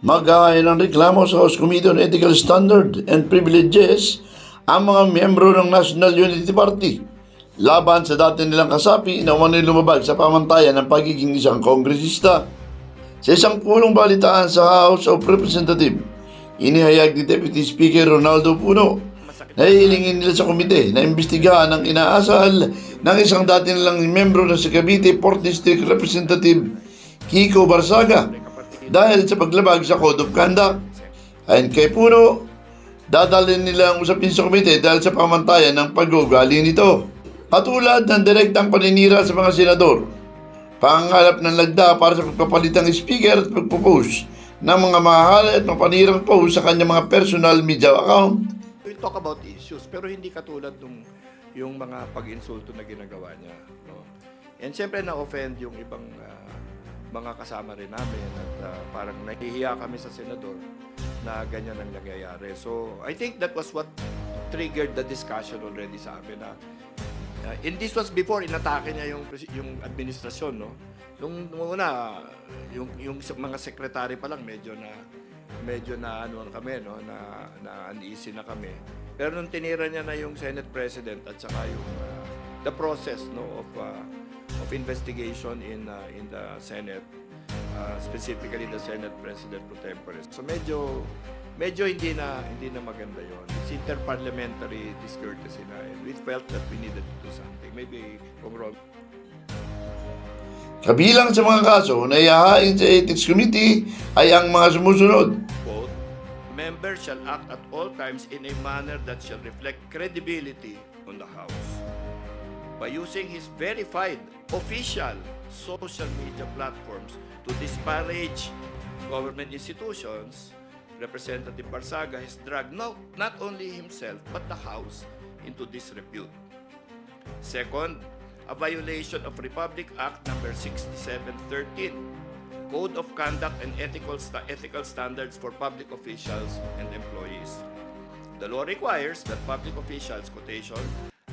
Maghahain ng reklamo sa House Committee on Ethical Standard and Privileges ang mga miyembro ng National Unity Party laban sa dati nilang kasapi na umano'y lumabag sa pamantayan ng pagiging isang kongresista. Sa isang pulong balitaan sa House of Representatives, inihayag ni Deputy Speaker Ronaldo Puno na hihilingin nila sa komite na imbestigahan ang inaasal ng isang dati nilang membro ng sa Cavite 4th District Representative Kiko Barsaga dahil sa paglabag sa Code of Conduct. Ayon kay Puno, dadalhin nila ang usapin sa komite dahil sa pamantayan ng pag-ugali nito. Katulad ng direktang paninira sa mga senador, pangalap ng lagda para sa pagpapalit ng speaker at pagpo-post ng mga mahal at mapanirang post sa kanyang mga personal media account. we talk about issues pero hindi katulad nung yung mga pag-insulto na ginagawa niya no and siyempre na-offend yung ibang ah, mga kasama rin namin at ah, parang nahihiya kami sa senador na ganyan ang nangyayari. So I think that was what triggered the discussion already sa amin na ah, and this was before inatake niya yung yung administrasyon no? Nung, nung una yung yung mga sekretary pa lang medyo na medyo na ano kami no? Na na uneasy na kami. Pero nung tinira niya na yung Senate President at saka yung uh, the process no of uh, of investigation in uh, in the Senate uh, specifically the Senate President pro tempore so medyo medyo hindi na hindi na maganda yon it's interparliamentary discourtesy na and we felt that we needed to do something maybe kung wrong Kabilang sa mga kaso na ihahain sa Ethics Committee ay ang mga sumusunod. quote, members shall act at all times in a manner that shall reflect credibility on the House. By using his verified official social media platforms to disparage government institutions, Representative Barsaga has dragged not, not only himself but the House into disrepute. Second, a violation of Republic Act number 6713, Code of Conduct and Ethical, sta- ethical Standards for Public Officials and Employees. The law requires that public officials, quotation,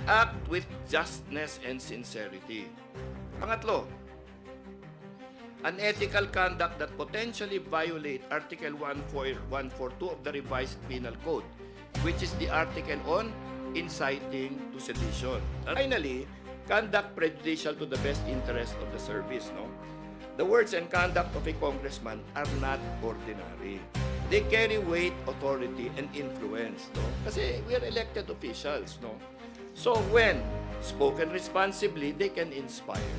act with justness and sincerity. Pangatlo, unethical conduct that potentially violate Article 14142 of the revised Penal Code, which is the article on inciting to sedition. And finally, conduct prejudicial to the best interest of the service. No, the words and conduct of a congressman are not ordinary. They carry weight, authority, and influence. No, kasi we are elected officials. No, so when spoken responsibly, they can inspire.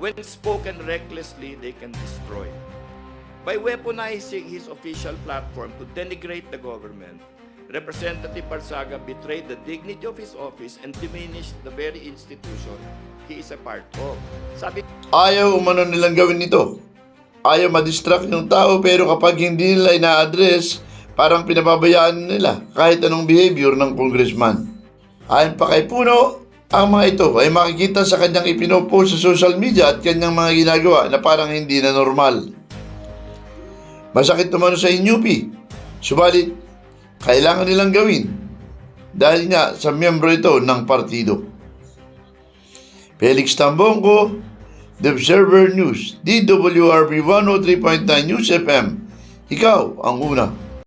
When spoken recklessly, they can destroy. By weaponizing his official platform to denigrate the government, Representative Barsaga betrayed the dignity of his office and diminished the very institution he is a part of. Sabi Ayaw umano nilang gawin ito. Ayaw madistract yung tao pero kapag hindi nila ina-address, parang pinababayaan nila kahit anong behavior ng congressman. Ayon pa kay Puno, ang mga ito ay makikita sa kanyang ipinopost sa social media at kanyang mga ginagawa na parang hindi na normal. Masakit naman sa inyupi, subalit kailangan nilang gawin dahil nga sa miyembro ito ng partido. Felix Tambongko, The Observer News, DWRB 103.9 News FM. Ikaw ang una.